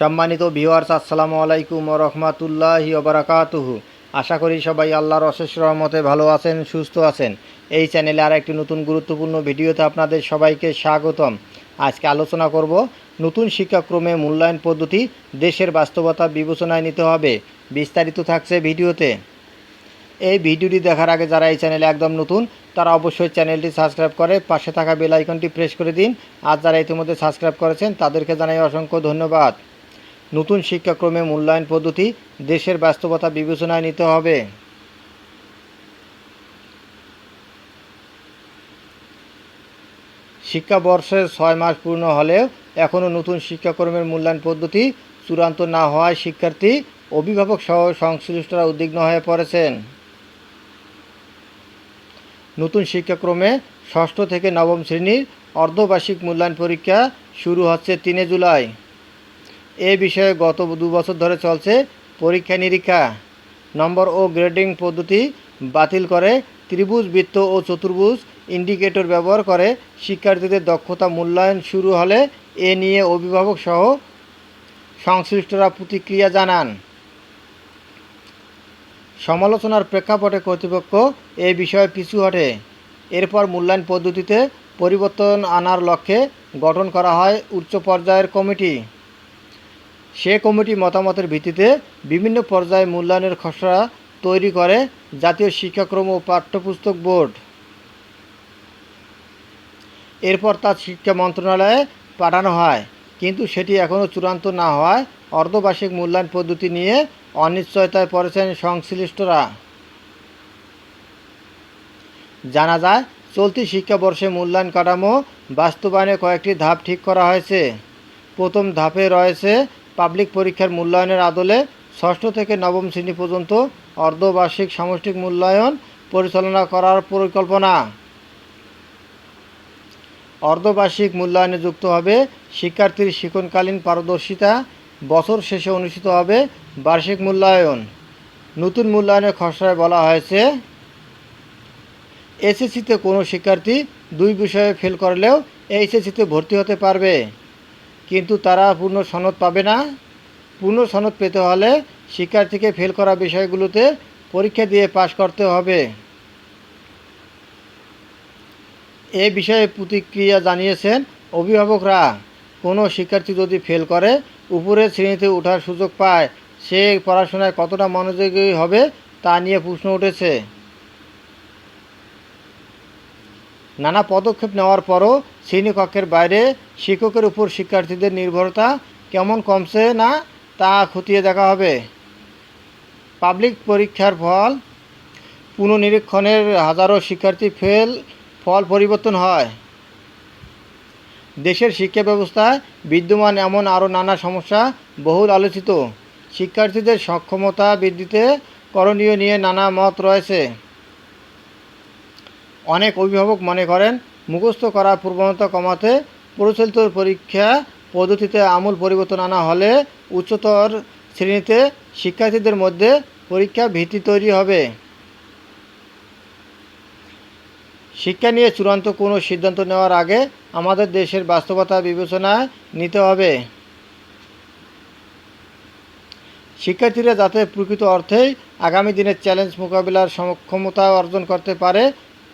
সম্মানিত ভিওয়ার্স আসসালামু আলাইকুম ও রহমাতুল্লাহি ওবরাকাতুহু আশা করি সবাই আল্লাহর অশেষ রহমতে ভালো আছেন, সুস্থ আছেন। এই চ্যানেলে আর একটি নতুন গুরুত্বপূর্ণ ভিডিওতে আপনাদের সবাইকে স্বাগতম। আজকে আলোচনা করব নতুন শিক্ষাক্রমে মূল্যায়ন পদ্ধতি দেশের বাস্তবতা বিবেচনায় নিতে হবে। বিস্তারিত থাকছে ভিডিওতে। এই ভিডিওটি দেখার আগে যারা এই চ্যানেলে একদম নতুন, তারা অবশ্যই চ্যানেলটি সাবস্ক্রাইব করে পাশে থাকা বেল আইকনটি প্রেস করে দিন। আর যারা ইতিমধ্যে সাবস্ক্রাইব করেছেন, তাদেরকে জানাই অসংখ্য ধন্যবাদ। নতুন শিক্ষাক্রমে মূল্যায়ন পদ্ধতি দেশের বাস্তবতা বিবেচনায় নিতে হবে। শিক্ষাবর্ষের ছয় মাস পূর্ণ হলেও এখনও নতুন শিক্ষাক্রমের মূল্যায়ন পদ্ধতি চূড়ান্ত না হওয়ায় শিক্ষার্থী, অভিভাবক সহ সংশ্লিষ্টরা উদ্বিগ্ন হয়ে পড়েছেন। নতুন শিক্ষাক্রমে ষষ্ঠ থেকে নবম শ্রেণির অর্ধবার্ষিক মূল্যায়ন পরীক্ষা শুরু হচ্ছে তিনে জুলাই। এ বিষয়ে গত দু বছর ধরে চলছে পরীক্ষা নিরীক্ষা। নম্বর ও গ্রেডিং পদ্ধতি বাতিল করে ত্রিভুজ বৃত্ত ও চতুর্ভুজ ইন্ডিকেটর ব্যবহার করে শিক্ষার্থীদের দক্ষতা মূল্যায়ন শুরু হলে এ নিয়ে অভিভাবক সহ সংশ্লিষ্টরা প্রতিক্রিয়া জানান। সমালোচনার প্রেক্ষাপটে কর্তৃপক্ষ এ বিষয়ে পিছু হটে। এরপর মূল্যায়ন পদ্ধতিতে পরিবর্তন আনার লক্ষ্যে গঠন করা হয় উচ্চ পর্যায়ের কমিটি। সে কমিটি মতামতের ভিত্তিতে বিভিন্ন পর্যায়ে মূল্যায়নের খসড়া তৈরি করে জাতীয় শিক্ষাক্রম ও পাঠ্যপুস্তক বোর্ড। এরপর তা শিক্ষা মন্ত্রণালয়ে পাঠানো হয়, কিন্তু সেটি এখনও চূড়ান্ত না হওয়ায় অর্ধবার্ষিক মূল্যায়ন পদ্ধতি নিয়ে অনিশ্চয়তায় পড়েছেন সংশ্লিষ্টরা। জানা যায়, চলতি শিক্ষাবর্ষে মূল্যায়ন কাঠামো বাস্তবায়নে কয়েকটি ধাপ ঠিক করা হয়েছে। প্রথম ধাপে রয়েছে পাবলিক পরীক্ষার মূল্যায়নের আদলে ষষ্ঠ থেকে নবম শ্রেণি পর্যন্ত অর্ধবার্ষিক সামষ্টিক মূল্যায়ন পরিচালনা করার পরিকল্পনা। অর্ধবার্ষিক মূল্যায়নে যুক্ত হবে শিক্ষার্থীর শিক্ষণকালীন পারদর্শিতা, বছর শেষে অনুষ্ঠিত হবে বার্ষিক মূল্যায়ন। নতুন মূল্যায়নের খসড়ায় বলা হয়েছে, এসএসসিতে কোনো শিক্ষার্থী দুই বিষয়ে ফেল করলেও এইচএসসিতে ভর্তি হতে পারবে। কিন্তু তারা পূর্ণ সনদ পাবে না। পূর্ণ সনদ পেতে হলে শিক্ষার্থীকে ফেল করা বিষয়গুলোতে পরীক্ষা দিয়ে পাশ করতে হবে। এ বিষয়ে প্রতিক্রিয়া জানিয়েছেন অভিভাবকরা। কোনো শিক্ষার্থী যদি ফেল করে, উপরের শ্রেণীতে ওঠার সুযোগ পায়, সে পড়াশোনায় কতটা মনোযোগী হবে তা নিয়ে প্রশ্ন উঠেছে। নানা পদক্ষেপ নেওয়ার পরও শ্রেণীকক্ষের বাইরে শিক্ষকের উপর শিক্ষার্থীদের নির্ভরতা কেমন কমছে না তা খতিয়ে দেখা হবে। পাবলিক পরীক্ষার ফল পুনঃনিরীক্ষণের হাজারো শিক্ষার্থী ফেল, ফল পরিবর্তন হয়। দেশের শিক্ষা ব্যবস্থায় বিদ্যমান এমন আরও নানা সমস্যা বহুল আলোচিত। শিক্ষার্থীদের সক্ষমতা বৃদ্ধিতে করণীয় নিয়ে নানা মত রয়েছে। অনেক অভিভাবক মনে করেন, মুখস্থ করার প্রবণতা কমাতে প্রচলিত পরীক্ষা পদ্ধতিতে আমূল পরিবর্তন আনা হলে উচ্চতর শ্রেণীতে শিক্ষার্থীদের মধ্যে পরীক্ষা ভীতি তৈরি হবে। শিক্ষা নিয়ে চূড়ান্ত কোনো সিদ্ধান্ত নেওয়ার আগে আমাদের দেশের বাস্তবতা বিবেচনায় নিতে হবে। শিক্ষার্থীরা যাতে প্রকৃত অর্থেই আগামী দিনের চ্যালেঞ্জ মোকাবিলার সক্ষমতা অর্জন করতে পারে